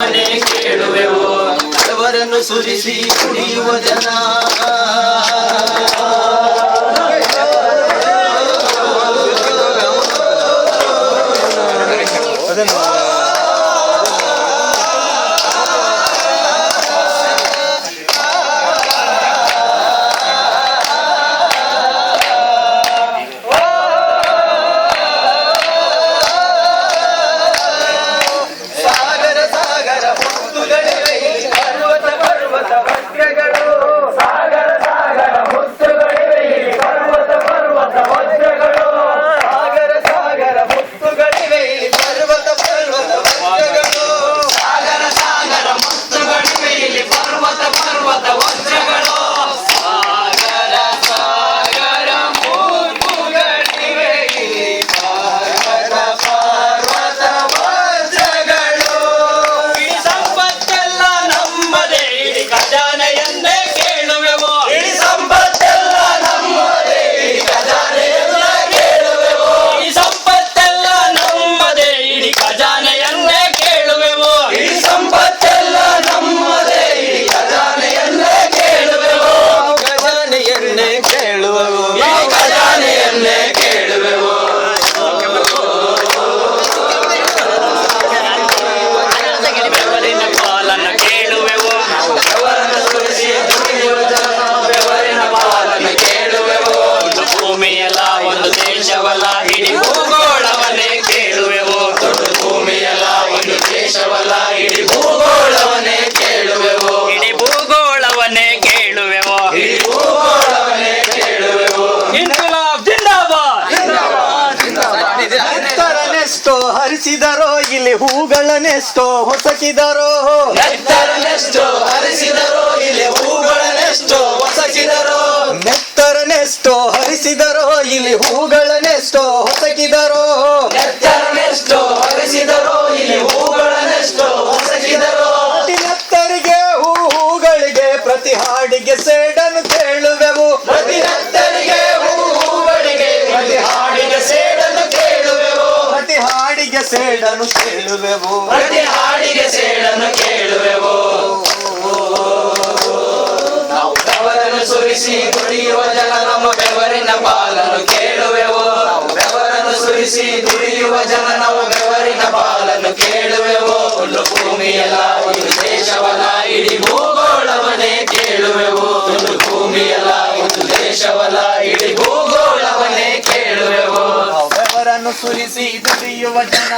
ಮನೆ ಕೇಳುವೆವು ಅವರನ್ನು ಸುರಿಸಿ ಕುಡಿಯುವ ಜನ ಸಾಗರ Yeah. ಹರಿಸಿದರೋ ಇಲ್ಲಿ ಹೂಗಳನ್ನೆಷ್ಟೋ ಹೊಸಕಿದರೋ. ನೆತ್ತರನೆಷ್ಟೋ ಹರಿಸಿದರೋ ಇಲ್ಲಿ ಹೂಗಳನ್ನೆಷ್ಟೋ ಹೊಸಕಿದರೋ. ನೆತ್ತರನೆಷ್ಟೋ ಹರಿಸಿದರೋ ಇಲ್ಲಿ ಹೂಗಳನ್ನೆಷ್ಟೋ ಹೊಸಕಿದರೋ. ನೆತ್ತರನೆಷ್ಟೋ ಹರಿಸಿದರೋ ಇಲ್ಲಿ ಹೂಗಳನ್ನೆಷ್ಟೋ ಹೊಸಕಿದರೋ. ನೆತ್ತರಿಗೆ ಹೂ ಹೂಗಳಿಗೆ ಪ್ರತಿ ಹಾಡಿಗೆ ಸೇಡನ್ನು ಹಾಡಿಗೆ ಸೇಡನು ಕೇಳುವೆವು. ಪ್ರತಿ ಹಾಡಿಗೆ ಸೇಡನು ಕೇಳುವೆವು. ನಾವು ಬೆವರನ್ನು ಸುರಿಸಿ ದುಡಿಯುವ ಜನ ನಮ್ಮ ಬೆವರಿನ ಪಾಲನ್ನು ಕೇಳುವೆವು. ನಾವು ಬೆವರನ್ನು ಸುರಿಸಿ ದುಡಿಯುವ ಜನ ನಾವು ಬೆವರಿನ ಪಾಲನ್ನು ಕೇಳುವೆವು. ಭೂಮಿಯಲ್ಲ, ಒಂದು ದೇಶವಲ್ಲ, ಇಡೀ ಭೂಗೋಳವನ್ನೇ ಕೇಳುವೆವು ನಾವು ಬೆವರನ್ನು ಸುರಿಸಿ ದುಡಿಯುವ ಜನ